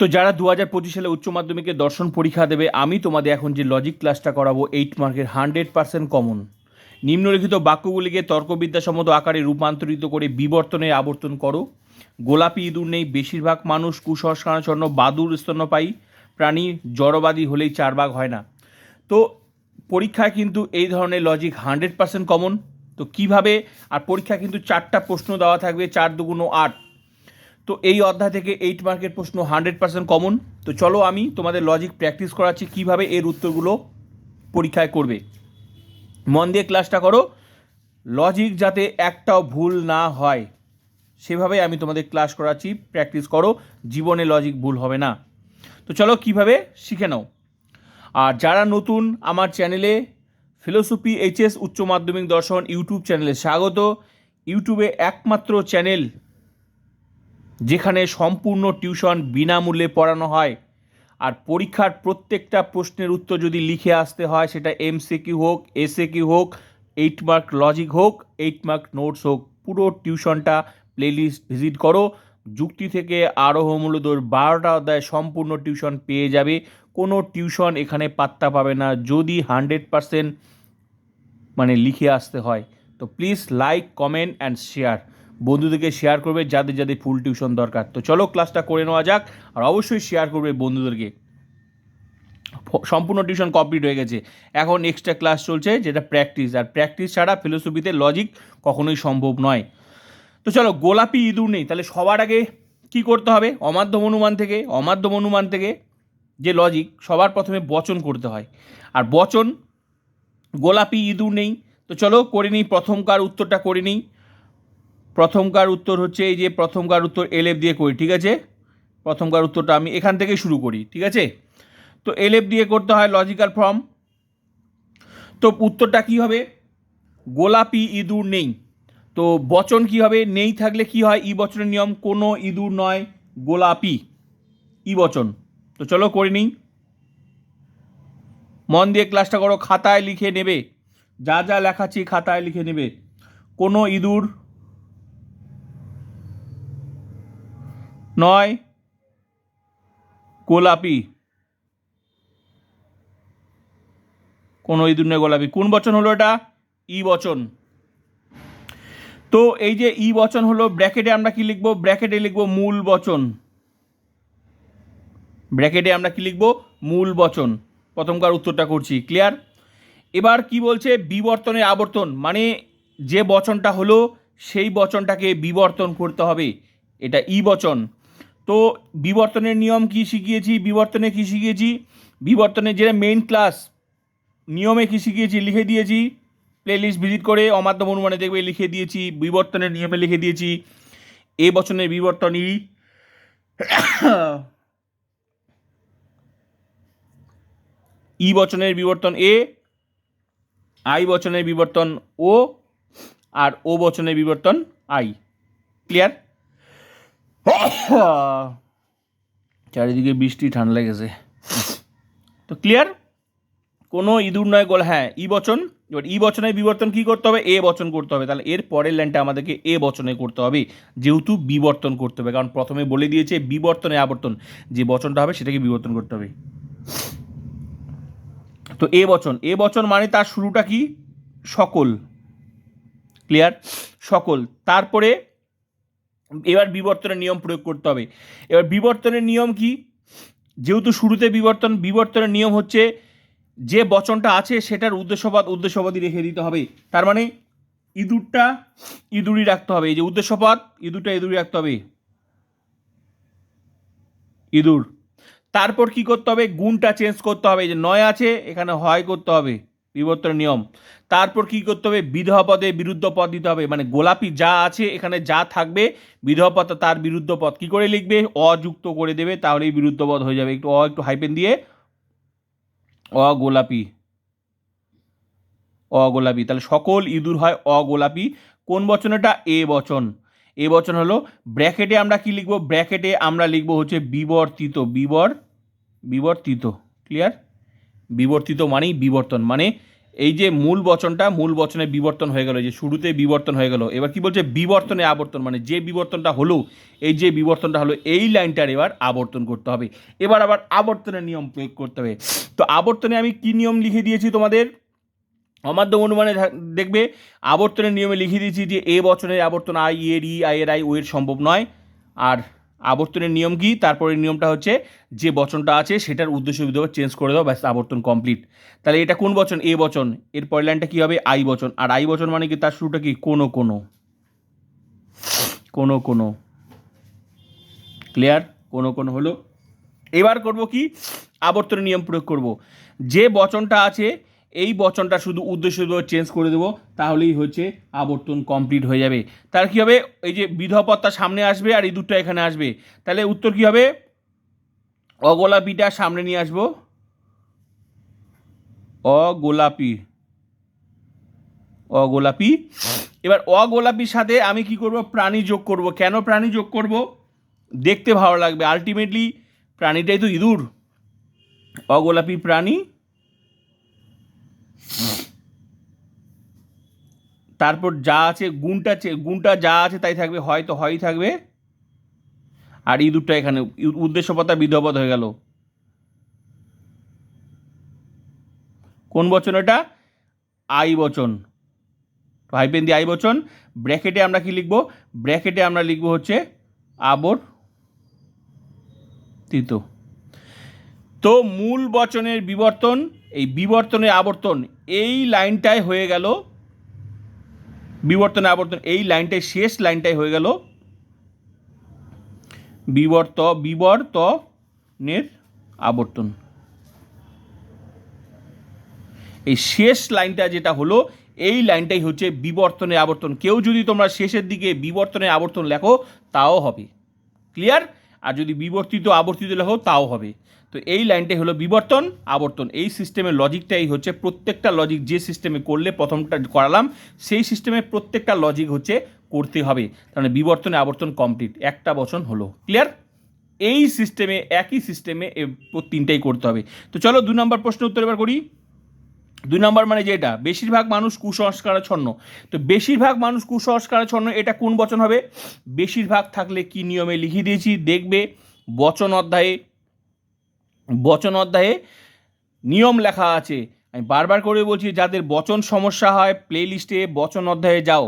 তো যারা দু হাজার পঁচিশ সালে উচ্চ মাধ্যমিকে দর্শন পরীক্ষা দেবে, আমি তোমাদের এখন যে লজিক ক্লাসটা করাবো এইট মার্কের হান্ড্রেড পার্সেন্ট কমন নিম্নলিখিত বাক্যগুলিকে তর্কবিদ্যাসম্মত আকারে রূপান্তরিত করে বিবর্তনে আবর্তন করো। গোলাপি ইঁদুর নেই, বেশিরভাগ মানুষ কুসংস্কারাচ্ছন্ন বাদুর স্তন্যপায়ী প্রাণী, জড়বাদী হলেই চার ভাগ হয় না। তো পরীক্ষায় কিন্তু এই ধরনের লজিক হান্ড্রেড পার্সেন্ট কমন তো কীভাবে? আর পরীক্ষায় কিন্তু চারটা প্রশ্ন দেওয়া থাকবে, চার দুগুণ আট। তো এই অধ্যায় থেকে এইট মার্কের প্রশ্ন হান্ড্রেড পার্সেন্ট কমন তো চলো আমি তোমাদের লজিক প্র্যাকটিস করাচ্ছি, কীভাবে এর উত্তরগুলো পরীক্ষায় করবে। মন দিয়ে ক্লাসটা করো। লজিক যাতে একটাও ভুল না হয়, সেভাবে আমি তোমাদের ক্লাস করাচ্ছি প্র্যাকটিস করো। জীবনে লজিক ভুল হবে না। তো চলো কীভাবে শিখে নাও। আর যারা নতুন আমার চ্যানেলে ফিলোসফি এইচএস উচ্চ মাধ্যমিক দর্শন ইউটিউব চ্যানেলে স্বাগত। ইউটিউবে একমাত্র চ্যানেল যেখানে সম্পূর্ণ টিউশন বিনামূল্যে পড়ানো হয়। আর পরীক্ষার প্রত্যেকটা প্রশ্নের উত্তর যদি লিখে আসতে হয়, সেটা এমসিকিউ হোক এসএকিউ হোক এইট মার্ক লজিক হোক এইট মার্ক নোটস হোক, পুরো টিউশনটা প্লেলিস্ট ভিজিট করো। যুক্তি থেকে আরোহ মূলদর বারোটা অধ্যায় সম্পূর্ণ টিউশন পেয়ে যাবে। কোনো টিউশন এখানে পাত্তা পাবে না, যদি হান্ড্রেড পারসেন্ট মানে লিখে আসতে হয়। তো please like comment and share বন্ধুদেরকে শেয়ার করবে, যাদের যাদের ফুল টিউশন দরকার। তো চলো ক্লাসটা করে নেওয়া যাক, আর অবশ্যই শেয়ার করবে বন্ধুদেরকে। সম্পূর্ণ টিউশন কমপ্লিট হয়ে গেছে। এখন এক্সট্রা ক্লাস চলছে, যেটা প্র্যাকটিস আর প্র্যাকটিস ছাড়া ফিলোসফিতে লজিক কখনোই সম্ভব নয়। তো চলো, গোলাপি ইঁদুর নেই, তাহলে সবার আগে কি করতে হবে? অমাধ্যম অনুমান থেকে অমাধ্যম অনুমান থেকে যে লজিক সবার প্রথমে বচন করতে হয়। আর বচন, গোলাপি ইঁদুর নেই, তো চলো করে নিই, প্রথমকার উত্তরটা করে নিই। প্রথমকার উত্তর হচ্ছে এই যে প্রথমকার উত্তর এলএফ দিয়ে করি, ঠিক আছে? প্রথমকার উত্তরটা আমি এখান থেকে শুরু করি, ঠিক আছে? তো এলএফ দিয়ে করতে হয় লজিক্যাল ফর্ম তো উত্তরটা কি হবে? গোলাপি ইঁদুর নেই। তো বচন কি হবে? নেই থাকলে কি হয়? ই বচনের নিয়ম, কোনো ইঁদুর নয়, গোলাপি, ই বচন। তো চলো করে নিই। মন দিয়ে ক্লাসটা করো, খাতায় লিখে নেবে। যা যা লেখাচ্ছি খাতায় লিখে নেবে। কোনো ইঁদুর নয়, গোলাপি। কোনো ইঁদুর নয়, গোলাপি। কোন বচন হলো এটা? ই বচন। তো এই যে ই বচন হলো, ব্র্যাকেটে আমরা কি লিখব? ব্র্যাকেটে লিখব মূল বচন। ব্র্যাকেটে আমরা কি লিখব? মূল বচন। প্রথমকার উত্তরটা করছি, ক্লিয়ার? এবার কি বলছে? বিবর্তনের আবর্তন। মানে যে বচনটা হলো, সেই বচনটাকে বিবর্তন করতে হবে। এটা ই বচন। তো বিবর্তনের নিয়ম কি শিখিয়েছি? বিবর্তনে কি শিখিয়েছি? বিবর্তনের যেটা মেইন ক্লাস নিয়মে কি শিখিয়েছি? লিখে দিয়েছি। প্লেলিস্ট ভিজিট করে অমাধ্যম অনুমানে দেখবে লিখে দিয়েছি, বিবর্তনের নিয়মে লিখে দিয়েছি। এ বচনের বিবর্তন ই ই বচনের বিবর্তন এ, আই বচনের বিবর্তন ও, আর ও বচনের বিবর্তন আই। ক্লিয়ার চারিদিকে বৃষ্টি, ঠান্ডা লেগেছে। তো ক্লিয়ার কোনো ইঁদুর নয়, গোল হ্যাঁ ই বচন। এবার ই বচনের বিবর্তন কি করতে হবে? এ বচন করতে হবে। তাহলে এর পরের লাইনটা আমাদেরকে এ বচনে করতে হবে, যেহেতু বিবর্তন করতে হবে। কারণ প্রথমে বলে দিয়েছে বিবর্তনে আবর্তন। যে বচনটা হবে, সেটাকে বিবর্তন করতে হবে। তো এ বচন। এ বচন মানে তার শুরুটা কি? সকল। ক্লিয়ার সকল। তারপরে এবার বিবর্তনের নিয়ম প্রয়োগ করতে হবে। এবার বিবর্তনের নিয়ম কি? যেহেতু শুরুতে বিবর্তন, বিবর্তনের নিয়ম হচ্ছে যে বচনটা আছে সেটার উদ্দেশ্যপদ উদ্দেশ্যপদই রেখে দিতে হবে। তার মানে ইঁদুরটা ইঁদুরই রাখতে হবে। এই যে উদ্দেশ্যপদ ইঁদুরটা ইঁদুরই রাখতে হবে। ইঁদুর। তারপর কি করতে হবে? গুণটা চেঞ্জ করতে হবে। যে নয় আছে, এখানে হয় করতে হবে। বিবর্তনের নিয়ম। তারপর কি করতে হবে? বিধবা পদে বিরুদ্ধ পদ দিতে হবে। মানে গোলাপি যা আছে, এখানে যা থাকবে, বিধবা পদ তার বিরুদ্ধ পদ। কি করে লিখবে? অযুক্ত করে দেবে, তাহলেই বিরুদ্ধ পদ হয়ে যাবে। একটু অ, একটু হাইপেন দিয়ে। অ অগোলাপি। অগোলাপি। তাহলে সকল ইঁদুর হয় অগোলাপি। কোন বচন এটা এ বচন। এ বচন হলো ব্র্যাকেটে আমরা কি লিখব? ব্র্যাকেটে আমরা লিখব হচ্ছে বিবর্তিত। বিবর বিবর্তিত। ক্লিয়ার? বিবর্তিত মানেই বিবর্তন মানে এই যে মূল বচনটা, মূল বচনে বিবর্তন হয়ে গেল যে শুরুতে বিবর্তন হয়ে গেল, এবার কি বলছে? বিবর্তনে আবর্তন মানে যে বিবর্তনটা হলো, এই যে বিবর্তনটা হলো, এই লাইনটার এবার আবর্তন করতে হবে। এবার আবার আবর্তনের নিয়ম প্রয়োগ করতে হবে। তো আবর্তনে আমি কি নিয়ম লিখে দিয়েছি তোমাদের? অমাধ্যম অনুমানে দেখবে, আবর্তনের নিয়মে লিখে দিয়েছি যে এ বছরের আবর্তন আই, এর ই, আই, এর আই, ও এর সম্ভব নয়। আর আবর্তনের নিয়ম কি? তারপরে নিয়মটা হচ্ছে যে বচনটা আছে সেটার উদ্দেশ্য বিধবা চেঞ্জ করে দাও, ব্যাস আবর্তন কমপ্লিট তাহলে এটা কোন বচন? এ বচন। এর পরের লাইনটা কী হবে? আই বচন। আর আই বচন মানে কি? তার শুরুটা কি? কোনো কোনো। কোনো কোনো। ক্লিয়ার কোনো কোনো হলো। এবার করব কি? আবর্তনের নিয়ম প্রয়োগ করব। যে বচনটা আছে এই বচনটা শুধু উদ্দেশ্য চেঞ্জ করে দেবো, তাহলেই হচ্ছে আবর্তন কমপ্লিট হয়ে যাবে। তার কি হবে? এই যে বিধপত্তা সামনে আসবে আর এই দুটো এখানে আসবে। তাহলে উত্তর কি হবে? অগোলাপিটা সামনে নিয়ে আসব। অগোলাপি। অগোলাপি। এবার অগোলাপির সাথে আমি কি করব? প্রাণী যোগ করব। কেন প্রাণী যোগ করব? দেখতে ভালো লাগবে। আলটিমেটলি প্রাণীটাই তো ইঁদুর। অগোলাপি প্রাণী তারপর যা আছে, গুণটা গুণটা যা আছে তাই থাকবে, হয়তো, হয়ই থাকবে। আর ইঁদুরটা এখানে উদ্দেশ্যপতা বিধপদ হয়ে গেল। কোন বচন এটা? আই বচন। হাইপেন দিয়ে আই বচন। ব্র্যাকেটে আমরা কি লিখব? ব্র্যাকেটে আমরা লিখব হচ্ছে আবর তিত। তো মূল বচনের বিবর্তন, এই বিবর্তনের আবর্তন, এই লাইনটাই হয়ে গেল বিবর্তনে আবর্তন, এই লাইনটাই শেষ লাইনটাই হয়ে গেল। বিবর্ত, বিবর্তনের আবর্তন। এই শেষ লাইনটা যেটা হলো, এই লাইনটাই হচ্ছে বিবর্তনের আবর্তন। কেউ যদি তোমরা শেষের দিকে বিবর্তনের আবর্তন লেখো, তাও হবে। ক্লিয়ার? আর যদি বিবর্তিত, আবর্তিত লেখো, তাও হবে। তো এই লাইনটাই হলো বিবর্তন, আবর্তন। এই সিস্টেমের লজিকটাই হচ্ছে প্রত্যেকটা লজিক যে সিস্টেমে করলে প্রথমটা করালাম, সেই সিস্টেমে প্রত্যেকটা লজিক হচ্ছে করতে হবে। তাহলে বিবর্তনে, আবর্তন কমপ্লিট একটা বচন হলো। ক্লিয়ার এই সিস্টেমে একই সিস্টেমে তিনটাই করতে হবে। তো চলো দু নম্বর প্রশ্ন উত্তর এবার করি। দুই নম্বর মানে যেটা বেশিরভাগ মানুষ কুসংস্কারাচ্ছন্ন তো বেশিরভাগ মানুষ কুসংস্কারাচ্ছন্ন এটা কোন বচন হবে? বেশিরভাগ থাকলে কি নিয়মে লিখে দিয়েছি? দেখবে বচন অধ্যায়ে বচন অধ্যায়ে নিয়ম লেখা আছে। আমি বারবার করে বলছি, যাদের বচন সমস্যা হয় প্লে লিস্টে বচন অধ্যায়ে যাও।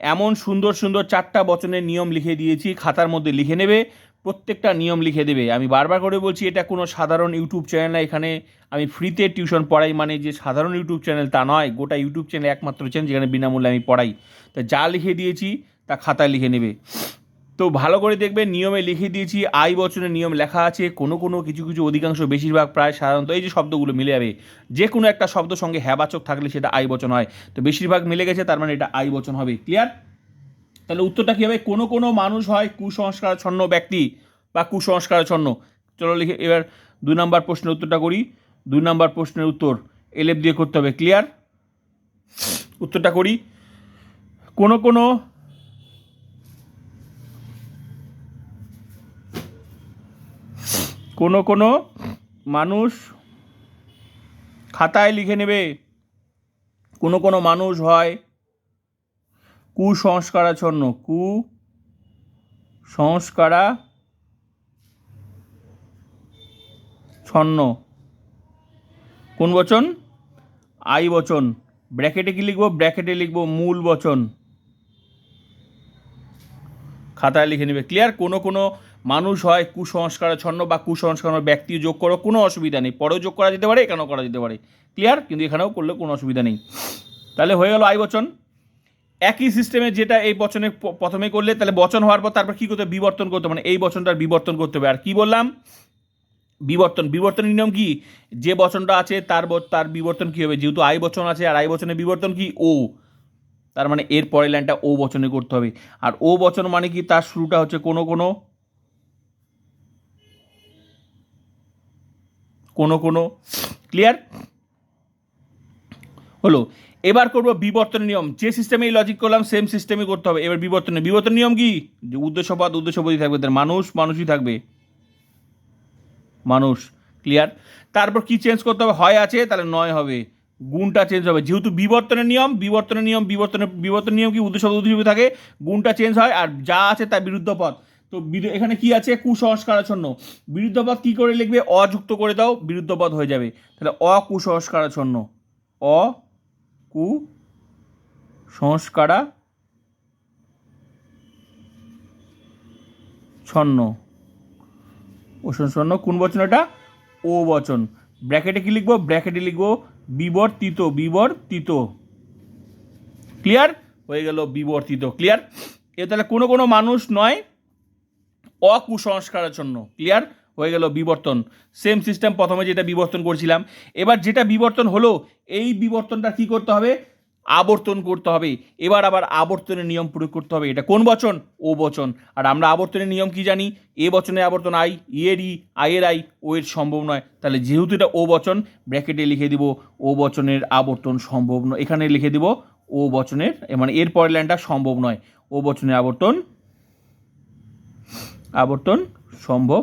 এমন সুন্দর সুন্দর চারটা বচনের নিয়ম লিখে দিয়েছি, খাতার মধ্যে লিখে নেবে, প্রত্যেকটা নিয়ম লিখে দেবে। আমি বারবার করে বলছি, এটা কোনো সাধারণ ইউটিউব চ্যানেল এখানে আমি ফ্রিতে টিউশন পড়াই মানে যে সাধারণ ইউটিউব চ্যানেল তা নয়, গোটা ইউটিউব চ্যানেল একমাত্র চ্যানেল যেখানে বিনামূল্যে আমি পড়াই। তা যা লিখে দিয়েছি, তা খাতায় লিখে নেবে। তো ভালো করে দেখবে নিয়মে লিখে দিয়েছি আই বচনের নিয়ম লেখা আছে, কোনো কোনো কিছু কিছু অধিকাংশ বেশিরভাগ প্রায় সাধারণত এই যে শব্দগুলো মিলে যাবে, যে কোনো একটা শব্দ সঙ্গে হ্যাবাচক থাকলে সেটা আই বচন হয়। তো বেশিরভাগ মিলে গেছে, তার মানে এটা আই বচন হবে ক্লিয়ার তাহলে উত্তরটা কী হবে? কোনো কোনো মানুষ হয় কুসংস্কারচ্ছন্ন ব্যক্তি বা কুসংস্কারচ্ছন্ন চলো লিখে, এবার দুই নম্বর প্রশ্নের উত্তরটা করি। দুই নম্বর প্রশ্নের উত্তর এলেপ দিয়ে করতে হবে ক্লিয়ার উত্তরটা করি। কোনো কোনো কোনো কোনো মানুষ খাতায় লিখে নেবে, কোনো কোনো মানুষ হয় কুসংস্কারাচ্ছন্ন কু সংস্কারা ছন্ন কোন বচন? আই বচন। ব্র্যাকেটে কি লিখব? ব্র্যাকেটে লিখব মূল বচন। খাতায় লিখে নেবে। ক্লিয়ার? কোনো কোনো মানুষ হয় কুসংস্কারাচ্ছন্ন বা কুসংস্কার ব্যক্তি যোগ করো, কোনো অসুবিধা নেই। পরেও যোগ করা যেতে পারে, এখানেও করা যেতে পারে। ক্লিয়ার কিন্তু এখানেও করলে কোনো অসুবিধা নেই। তাহলে হয়ে গেল আই বচন। একই সিস্টেমে যেটা এই বচনে প্রথমে করলে, তাহলে বচন হওয়ার পর তারপর কী করতে? বিবর্তন করতে। মানে এই বচনটার বিবর্তন করতে হবে। আর কি বললাম? বিবর্তন। বিবর্তনের নিয়ম কি? যে বচনটা আছে, তার তার বিবর্তন কী হবে? যেহেতু আই বচন আছে, আর আই বচনের বিবর্তন কি? ও। তার মানে এর পরের লাইনটা ও বচনে করতে হবে। আর ও বচন মানে কি? তার শুরুটা হচ্ছে কোনো কোনো কোনো কোনো ক্লিয়ার হলো, এবার করব বিবর্তন নিয়ম। যে সিস্টেমে এই লজিক করলাম সেম সিস্টেমে করতে হবে। এবার বিবর্তনের বিবর্তন নিয়ম কি? যে উদ্দেশ্যপদ উদ্দেশ্যপদই থাকবে। তার মানুষ, মানুষই থাকবে। মানুষ ক্লিয়ার তারপর কি চেঞ্জ করতে হবে? হয় আছে, তাহলে নয় হবে। গুণটা চেঞ্জ হবে। যেহেতু বিবর্তনের নিয়ম বিবর্তনের নিয়ম, বিবর্তনের বিবর্তন নিয়ম কি? উদ্দেশ্য উদ্দেশ্য থাকে। গুণটা চেঞ্জ হয়, আর যা আছে তার বিরুদ্ধ পথ তো এখানে কি আছে? কুসংস্কারাচ্ছন্ন। বিরুদ্ধ পথ কী করে লিখবে? অযুক্ত করে দাও বিরুদ্ধ পথ হয়ে যাবে। তাহলে অকুসংস্কারাচ্ছন্ন। অ, কু, সংস্কারা, ছন্ন। ওষণ কোন বচন এটা? ও বচন। ব্র্যাকেটে কি লিখব? ব্র্যাকেটে লিখব বিবর্তিত বিবর্তিত। ক্লিয়ার? হয়ে গেল বিবর্তিত। ক্লিয়ার? এ তাহলে কোনো কোনো মানুষ নয় অকুসংস্কারের জন্য। ক্লিয়ার হয়ে গেল বিবর্তন। সেম সিস্টেম প্রথমে যেটা বিবর্তন করছিলাম। এবার যেটা বিবর্তন হলো, এই বিবর্তনটা কি করতে হবে? আবর্তন করতে হবে। এবার আবার আবর্তনের নিয়ম প্রয়োগ করতে হবে। এটা কোন বচন? ও বচন। আর আমরা আবর্তনের নিয়ম কি জানি? এ বচনে আবর্তন আই ইয়ের ই আইয়ের আই, ও এর সম্ভব নয়। তাহলে যেহেতু এটা ও বচন, ব্র্যাকেটে লিখে দিব ও বচনের আবর্তন সম্ভব নয়। এখানে লিখে দিব ও বচনের মানে এর পরের লাইনটা সম্ভব নয়। ও বচনের আবর্তন আবর্তন সম্ভব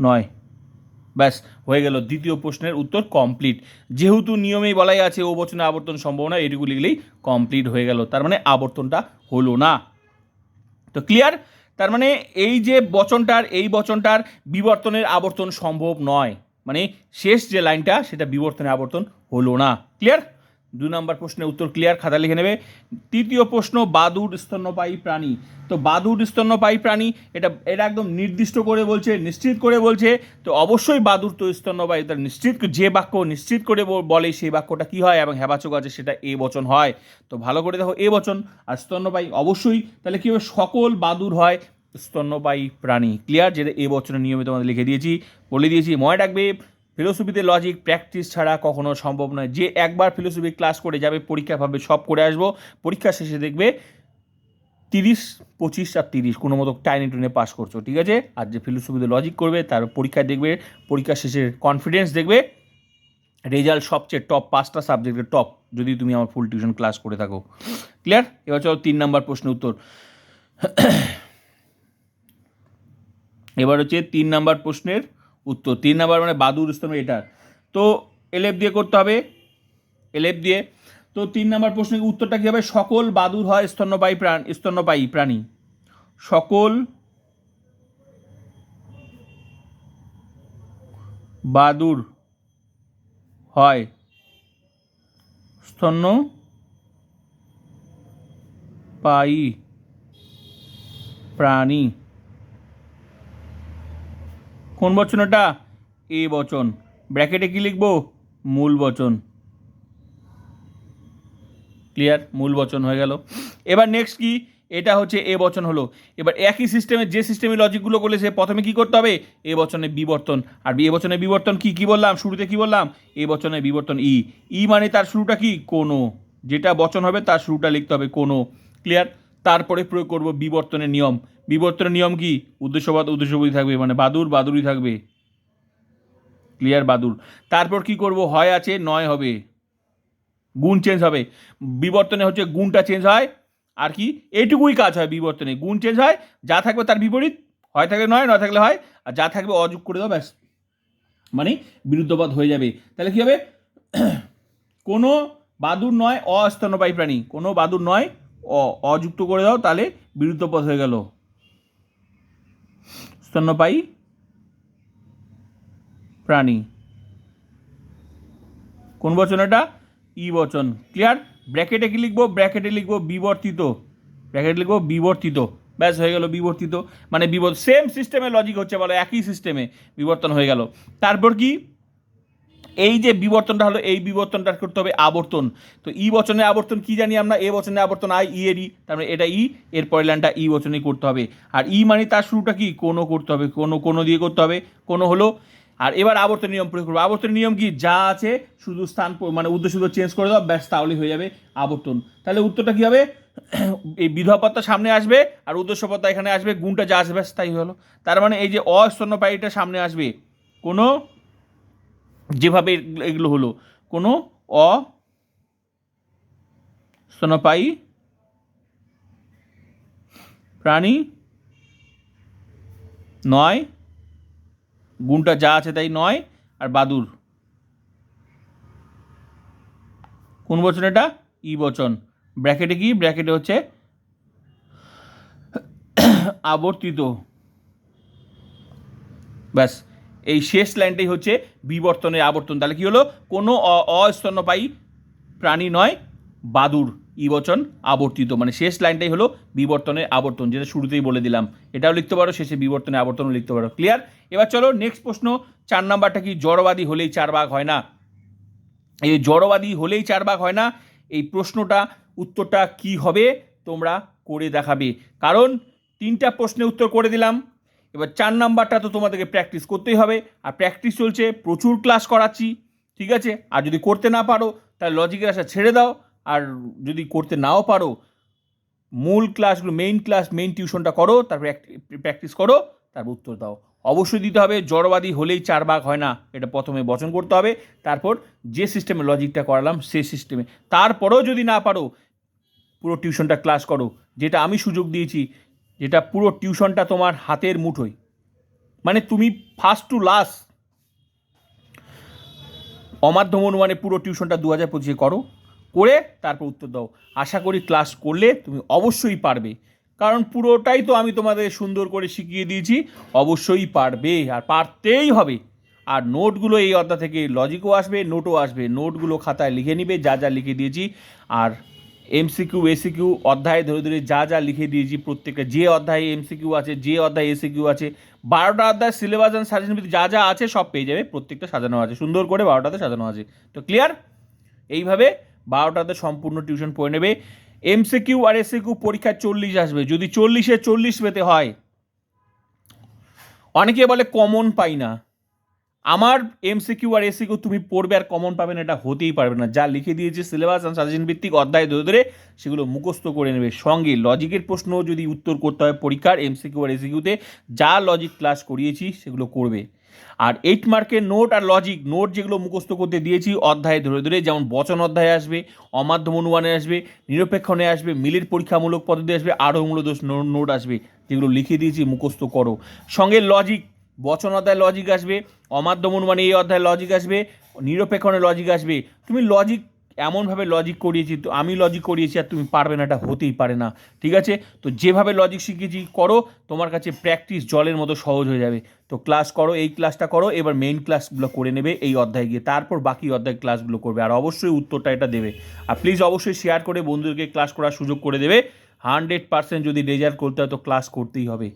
নয়। ব্যাস, হয়ে গেল দ্বিতীয় প্রশ্নের উত্তর কমপ্লিট যেহেতু নিয়মেই বলাই আছে ও বচনে আবর্তন সম্ভব নয়, এটুকু লিখলেই কমপ্লিট হয়ে গেল। তার মানে আবর্তনটা হলো না। তো ক্লিয়ার তার মানে এই যে বচনটার, এই বচনটার বিবর্তনের আবর্তন সম্ভব নয়। মানে শেষ যে লাইনটা, সেটা বিবর্তনের আবর্তন হলো না। ক্লিয়ার দুই নম্বর প্রশ্নের উত্তর ক্লিয়ার খাতা লিখে নেবে। তৃতীয় প্রশ্ন বাদুর স্তন্যপায়ী প্রাণী। তো বাদুর স্তন্যপায়ী প্রাণী, এটা এটা একদম নির্দিষ্ট করে বলছে, নিশ্চিত করে বলছে। তো অবশ্যই বাদুর তো স্তন্যপায়ী, তার নিশ্চিত যে বাক্য নিশ্চিত করে বলে সেই বাক্যটা কি হয় এবং হেবাচক আছে সেটা এ বচন হয়। তো ভালো করে দেখো, এ বচন আর স্তন্যপায়ী অবশ্যই, তাহলে কী হবে? সকল বাদুর হয় স্তন্যপায়ী প্রাণী। ক্লিয়ার যেটা এ বছরের নিয়মিত তোমাদের লিখে দিয়েছি, বলে দিয়েছি, মনে রাখবে ফিলোসফিতে লজিক প্র্যাকটিস ছাড়া কখনো সম্ভব নয়। যে একবার ফিলোসফি ক্লাস করে যাবে, পরীক্ষা ভাবে সব করে আসব। পরীক্ষা শেষে দেখবে তিরিশ, পঁচিশ আর তিরিশ, কোনো মতো টাইনে টুনে পাস করছ, ঠিক আছে? আর যে ফিলোসফিতে লজিক করবে, তার পরীক্ষায় দেখবে, পরীক্ষা শেষে কনফিডেন্স দেখবে রেজাল্ট সবচেয়ে টপ পাঁচটা সাবজেক্টের টপ যদি তুমি আমার ফুল টিউশন ক্লাস করে থাকো। ক্লিয়ার এবার চলো তিন নাম্বার প্রশ্নের উত্তর। এবার হচ্ছে তিন নাম্বার প্রশ্নের উত্তর, তিন নাম্বার মানে বাদুর স্তম্ভ এটার তো এলেপ দিয়ে করতে হবে। এলেপ দিয়ে। তো তিন নাম্বার প্রশ্নের উত্তরটা কী হবে? সকল বাদুর হয় স্তন্যপায়ী প্রাণ স্তন্যপায়ী প্রাণী। সকল বাদুর হয় স্তন্য পায়ী প্রাণী। কোন বচন এটা এ বচন। ব্র্যাকেটে কি লিখব? মূল বচন। ক্লিয়ার? মূল বচন হয়ে গেল। এবার নেক্সট কি? এটা হচ্ছে এ বচন হলো। এবার একই সিস্টেমে যে সিস্টেমে লজিকগুলো করলে সে প্রথমে কি করতে হবে? এ বচনে বিবর্তন। আর এ বচনে বিবর্তন কি কি বললাম? শুরুতে কি বললাম? এ বচনে বিবর্তন ই ই মানে তার শুরুটা কি? কোনো। যেটা বচন হবে তার শুরুটা লিখতে হবে কোনো। ক্লিয়ার? তারপরে প্রয়োগ করব বিবর্তনের নিয়ম। বিবর্তনের নিয়ম কি? উদ্দেশ্যবাদ উদ্দেশ্যবোধী থাকবে। মানে বাদুর বাদুরই থাকবে। ক্লিয়ার বাদুর তারপর কি করব? হয় আছে, নয় হবে। গুণ চেঞ্জ হবে। বিবর্তনে হচ্ছে গুণটা চেঞ্জ হয়, আর কি? এটুকুই কাজ হয় বিবর্তনে। গুণ চেঞ্জ হয়, যা থাকবে তার বিপরীত। হয় থাকলে নয় নয় থাকলে হয়, আর যা থাকবে অযোগ করে দাও, ব্যাস। মানে বিরুদ্ধবাদ হয়ে যাবে। তাহলে কি হবে? কোনো বাদুর নয়, অস্তন্যপায়ী প্রাণী। কোনো বাদুর নয় অ, অযুক্ত করে দাও, তাহলে বিরুদ্ধপদ হয়ে গেল। স্তন্যপায়ী প্রাণী। কোন বচন এটা? ই বচন। ক্লিয়ার ব্র্যাকেটে কি লিখব? ব্র্যাকেটে লিখব বিবর্তিত। ব্র্যাকেটে লিখব বিবর্তিত। ব্যাস, হয়ে গেল বিবর্তিত। মানে বিবর্ত সেম সিস্টেমে লজিক হচ্ছে বলো, একই সিস্টেমে বিবর্তন হয়ে গেল। তারপর কি? এই যে বিবর্তনটা হলো, এই বিবর্তনটা করতে হবে আবর্তন। তো ই বচনে আবর্তন কি জানি আমরা? এ বচনের আবর্তন আই, ই এর ই তার মানে এটা ই এর পরের লাইনটা ই বচনেই করতে হবে। আর ই মানে তার শুরুটা কি? কোনো করতে হবে, কোনো কোনো দিয়ে করতে হবে, কোনো হলো। আর এবার আবর্তন নিয়ম প্রয়োগ করব। আবর্তন নিয়ম কি? যা আছে, শুধু স্থান মানে উদ্দেশ্য শুধু চেঞ্জ করে দাও, ব্যাস তাহলেই হয়ে যাবে আবর্তন। তাহলে উত্তরটা কি হবে? এই বিধবাপত্তা সামনে আসবে, আর উদ্দেশ্যপত্তা এখানে আসবে, গুণটা যা আসবে তাই হলো। তার মানে এই যে অস্তন্যপায়ীটা সামনে আসবে, কোনো যেভাবে এগুলো- হলো, কোনো অ স্তন্যপায়ী প্রাণী, নয়, গুণটা যা আছে তাই নয়, আর বাদুর। কোন বচন এটা? ই বচন। ব্র্যাকেটে কি? ব্র্যাকেটে হচ্ছে আবর্তিত। ব্যাস। এই শেষ লাইনটাই হচ্ছে বিবর্তনের আবর্তন। তাহলে কি হলো? কোনো অস্তন্যপায়ী প্রাণী নয়, বাদুর ইবচন আবর্তিত। মানে শেষ লাইনটাই হলো বিবর্তনের আবর্তন, যেটা শুরুতেই বলে দিলাম। এটাও লিখতে পারো, শেষে বিবর্তনের আবর্তনও লিখতে পারো। ক্লিয়ার এবার চলো নেক্সট প্রশ্ন, চার নাম্বারটা কি জড়বাদী হলেই চার ভাগ হয় না? এই জড়বাদী হলেই চার ভাগ হয় না? এই প্রশ্নটা, উত্তরটা কি হবে? তোমরা করে দেখাবে। কারণ তিনটা প্রশ্নের উত্তর করে দিলাম। এবার চার নাম্বারটা তো তোমাদেরকে প্র্যাকটিস করতেই হবে। আর প্র্যাকটিস চলছে, প্রচুর ক্লাস করাচ্ছি, ঠিক আছে? আর যদি করতে না পারো, তাহলে লজিকের আশা ছেড়ে দাও। আর যদি করতে নাও পারো, মূল ক্লাসগুলো মেইন ক্লাস মেইন টিউশনটা করো, তারপর প্র্যাকটিস করো, তারপর উত্তর দাও। অবশ্যই দিতে হবে, জড়বাদী হলেই চার ভাগ হয় না, এটা প্রথমে বচন করতে হবে। তারপর যে সিস্টেমে লজিকটা করালাম, সেই সিস্টেমে তারপরেও যদি না পারো, পুরো টিউশনটা ক্লাস করো, যেটা আমি সুযোগ দিয়েছি যেটা পুরো টিউশনটা তোমার হাতের মুঠোয়। মানে তুমি ফার্স্ট টু লাস্ট অমাধ্যম অনুমানে পুরো টিউশনটা দু হাজার পঁচিশে করো, করে তারপর উত্তর দাও। আশা করি ক্লাস করলে তুমি অবশ্যই পারবে। কারণ পুরোটাই তো আমি তোমাদের সুন্দর করে শিখিয়ে দিয়েছি, অবশ্যই পারবে আর পারতেই হবে। আর নোটগুলো এই অধ্যায় থেকে লজিকও আসবে নোটও আসবে। নোটগুলো খাতায় লিখে নিবে, যা যা লিখে দিয়েছি। আর এমসিকিউ এসিকিউ অধ্যায় ধরে ধরে যা যা লিখে দিয়েছি প্রত্যেকটা। যে অধ্যায়ে এমসিকিউ আছে, যে অধ্যায়ে এসিকিউ আছে, বারোটা অধ্যায় সিলেবাস অ্যান্ড সাজেশন যা যা আছে সব পেয়ে যাবে, প্রত্যেকটা সাজানো আছে। সুন্দর করে বারোটাতে সাজানো আছে। তো ক্লিয়ার এইভাবে বারোটাতে সম্পূর্ণ টিউশন পড়ে নেবে। এমসিকিউ আর এসিকিউ পরীক্ষায় চল্লিশ আসবে। যদি চল্লিশে চল্লিশ পেতে হয়, অনেকে বলে কমন পাই না। আমার এমসিকিউ আর এসিকিউ তুমি পড়বে আর কমন পাবে না, এটা হতেই পারবে না। যা লিখে দিয়েছে সিলেবাস আর সাজেশন ভিত্তিক অধ্যায় ধরে ধরে সেগুলো মুখস্থ করে নেবে। সঙ্গে লজিকের প্রশ্ন যদি উত্তর করতে হয় পরীক্ষার এমসিকিউ আর এসিকিউতে যা লজিক ক্লাস করিয়েছি সেগুলো করবে। আর এইট মার্কের নোট আর লজিক নোট যেগুলো মুখস্থ করতে দিয়েছি অধ্যায় ধরে ধরে, যেমন বচন অধ্যায় আসবে, অমাধ্যম অনুমানে আসবে, নিরপেক্ষণে আসবে, মিলের পরীক্ষামূলক পদ্ধতি আসবে আরও মূলদোষ নোট আসবে, যেগুলো লিখে দিয়েছি মুখস্থ করো। সঙ্গে লজিক বচন অধ্যায় লজিক আসবে অমাধ্যম অনুমানে এই অধ্যায় লজিক আসবে, নিরপেক্ষণে লজিক আসবে। তুমি লজিক এমনভাবে লজিক করিয়েছি, তো আমি লজিক করিয়েছি আর তুমি পারবে না, এটা হতেই পারে না। ঠিক আছে? তো যেভাবে লজিক শিখেছি, করো, তোমার কাছে প্র্যাকটিস জলের মতো সহজ হয়ে যাবে। তো ক্লাস করো, এই ক্লাসটা করো, এবার মেইন ক্লাসগুলো করে নেবে এই অধ্যায়ে গিয়ে। তারপর বাকি অধ্যায় ক্লাসগুলো করবে। আর অবশ্যই উত্তরটা এটা দেবে। আর প্লিজ অবশ্যই শেয়ার করে বন্ধুদেরকে ক্লাস করার সুযোগ করে দেবে। হান্ড্রেড পার্সেন্ট যদি রেজাল্ট করতে হয়, তো ক্লাস করতেই হবে।